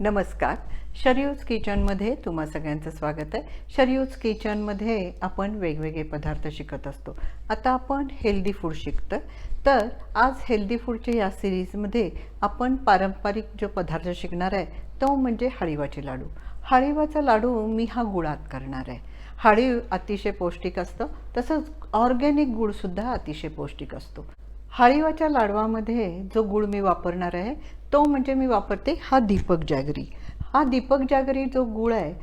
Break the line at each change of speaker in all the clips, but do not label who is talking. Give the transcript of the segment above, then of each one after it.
नमस्कार. शरयूज किचनमध्ये तुम्हा सगळ्यांचं स्वागत आहे. शरयूज किचनमध्ये आपण वेगवेगळे पदार्थ शिकत असतो. आता आपण हेल्दी फूड शिकतो तर आज हेल्दी फूडच्या या सिरीजमध्ये आपण पारंपरिक जो पदार्थ शिकणार आहे तो म्हणजे हळीवाचे लाडू. हळीवाचा लाडू मी हा गुळात करणार आहे. हळीव अतिशय पौष्टिक असतं तसंच ऑर्गॅनिक गुळसुद्धा अतिशय पौष्टिक असतो. हळीवाच्या लाडवामध्ये जो गुळ मी वापरणार आहे तो म्हणजे मी वापरते हा दीपक जागरी. हा दीपक जागरी जो गुळ आहे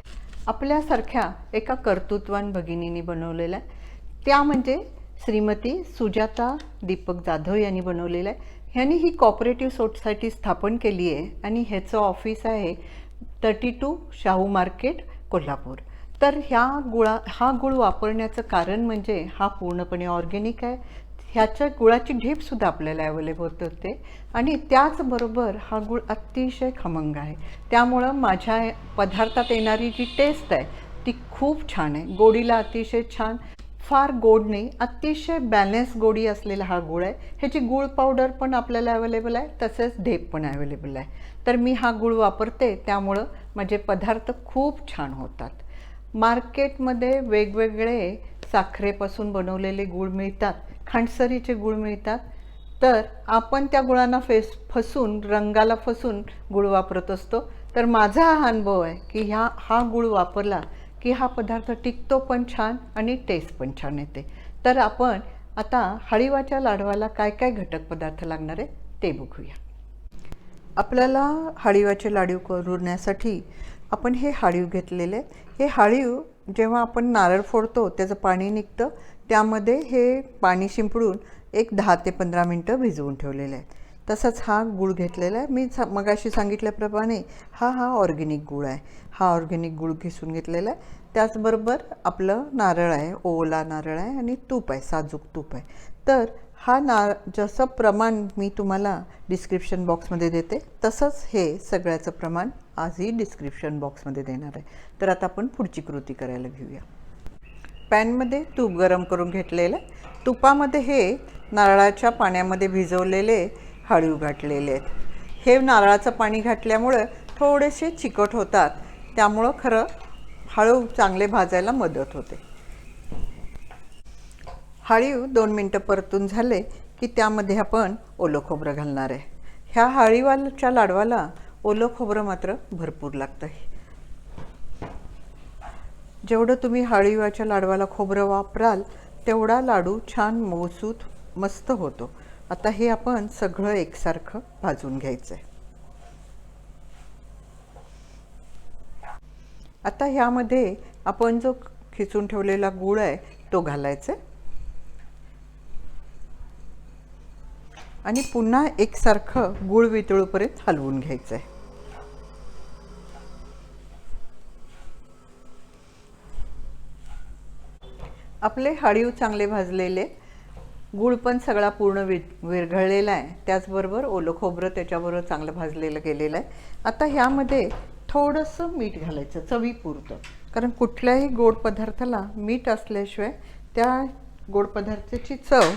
आपल्यासारख्या एका कर्तृत्वान भगिनीने बनवलेला आहे. त्या म्हणजे श्रीमती सुजाता दीपक जाधव यांनी बनवलेला आहे. ह्यांनी ही कॉपरेटिव्ह सोसायटी स्थापन केली आहे आणि ह्याचं ऑफिस आहे thirty two Shahu market Kolhapur. तर ह्या गुळा हा गुळ वापरण्याचं कारण म्हणजे हा पूर्णपणे ऑर्गेनिक आहे. ह्याच्या गुळाची ढेपसुद्धा आपल्याला अवेलेबल होते. आणि त्याचबरोबर हा गुळ अतिशय खमंग आहे. त्यामुळं माझ्या पदार्थात येणारी जी टेस्ट आहे ती खूप छान आहे. गोडीला अतिशय छान. फार गोड नाही अतिशय बॅलन्स गोडी असलेला हा गुळ आहे. ह्याची गुळ पावडर पण आपल्याला अवेलेबल आहे तसेच ढेप पण अवेलेबल आहे. तर मी हा गुळ वापरते त्यामुळं माझे पदार्थ खूप छान होतात. मार्केटमध्ये वेगवेगळे साखरेपासून बनवलेले गुळ मिळतात खांडसरीचे गुळ मिळतात. तर आपण त्या गुळांना फेस फसून रंगाला फसून गुळ वापरत असतो. तर माझा हा अनुभव आहे की ह्या हा गुळ वापरला की हा पदार्थ टिकतो पण छान आणि टेस्ट पण छान येते. तर आपण आता हळीवाच्या लाडवाला काय काय घटक पदार्थ लागणार आहे ते बघूया. आपल्याला हाळीवाचे लाडू करण्यासाठी आपण हे हाळीव घेतलेले. हे हाळीव जेव्हा आपण नारळ फोडतो त्याचं पाणी निघतं त्यामध्ये हे पाणी शिंपडून एक दहा ते पंधरा मिनटं भिजवून ठेवलेलं आहे. तसंच हा गूळ घेतलेला आहे. मी सा मगाशी सांगितल्याप्रमाणे हा हा ऑर्गेनिक गूळ आहे. हा ऑर्गेनिक गूळ घिसून घेतलेला आहे. त्याचबरोबर आपलं नारळ आहे ओला नारळ आहे आणि तूप आहे साजूक तूप आहे. तर हा ना जसं प्रमाण मी तुम्हाला डिस्क्रिप्शन बॉक्समध्ये देते तसंच हे सगळ्याचं प्रमाण आजही डिस्क्रिप्शन बॉक्समध्ये देणार आहे. तर आता आपण पुढची कृती करायला घेऊया. पॅनमध्ये तूप गरम करून घेतलेलं आहे तुपामध्ये हे नारळाच्या पाण्यामध्ये भिजवलेले हळू घातलेले आहेत. हे नारळाचं पाणी घातल्यामुळं थोडेसे चिकट होतात त्यामुळं खरं हळू चांगले भाजायला मदत होते. हाळीव दोन मिनटं परतून झाले की त्यामध्ये आपण ओलं खोबरं घालणार आहे. ह्या हाळीवालच्या लाडवाला ओलं खोबरं मात्र भरपूर लागतं जेवढं तुम्ही हाळीवाच्या लाडवाला खोबरं वापराल तेवढा लाडू छान मऊसूत मस्त होतो. आता हे आपण सगळं एकसारखं भाजून घ्यायचं आहे आता ह्यामध्ये आपण जो खिचून ठेवलेला गूळ आहे तो घालायचा आणि पुन्हा एकसारखं गूळ वितळूपर्यंत हलवून घ्यायचं आहे आपले हळीव चांगले भाजलेले गूळ पण सगळा पूर्ण वि विरघळलेला आहे. त्याचबरोबर ओलं खोबरं त्याच्याबरोबर चांगलं भाजलेलं गेलेलं आहे. आता ह्यामध्ये थोडंसं मीठ घालायचं चवीपुरतं. कारण कुठल्याही गोड पदार्थाला मीठ असल्याशिवाय त्या गोड पदार्थाची चव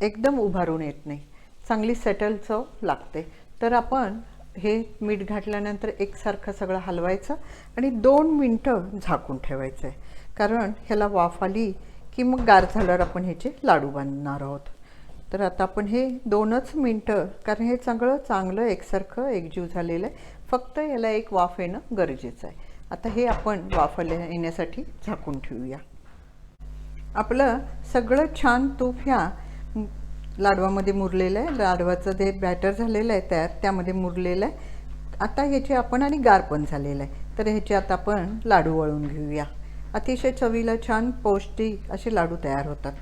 एकदम उभारून येत नाही. चांगली सेटल चव लागते. तर आपण हे मीठ घातल्यानंतर एकसारखं सगळं हलवायचं आणि दोन मिनटं झाकून ठेवायचं आहे कारण ह्याला वाफ आली की मग गार झाल्यावर आपण ह्याचे लाडू बांधणार आहोत. तर आता आपण हे दोनच मिनटं कारण हे सगळं चांगलं एकसारखं एकजीव झालेलं आहे. फक्त याला एक वाफ येणं गरजेचं आहे. आता हे आपण वाफल्या येण्यासाठी झाकून ठेवूया. आपलं सगळं छान तूप ह्या लाडवामध्ये मुरलेलं आहे. लाडवाचं जे बॅटर झालेलं आहे तयार त्यामध्ये मुरलेलं आहे. आता ह्याचे आपण आणि गार पण झालेलं आहे. तर ह्याचे आता आपण लाडू वळून घेऊया. अतिशय चवीला छान पौष्टिक असे लाडू तयार होतात.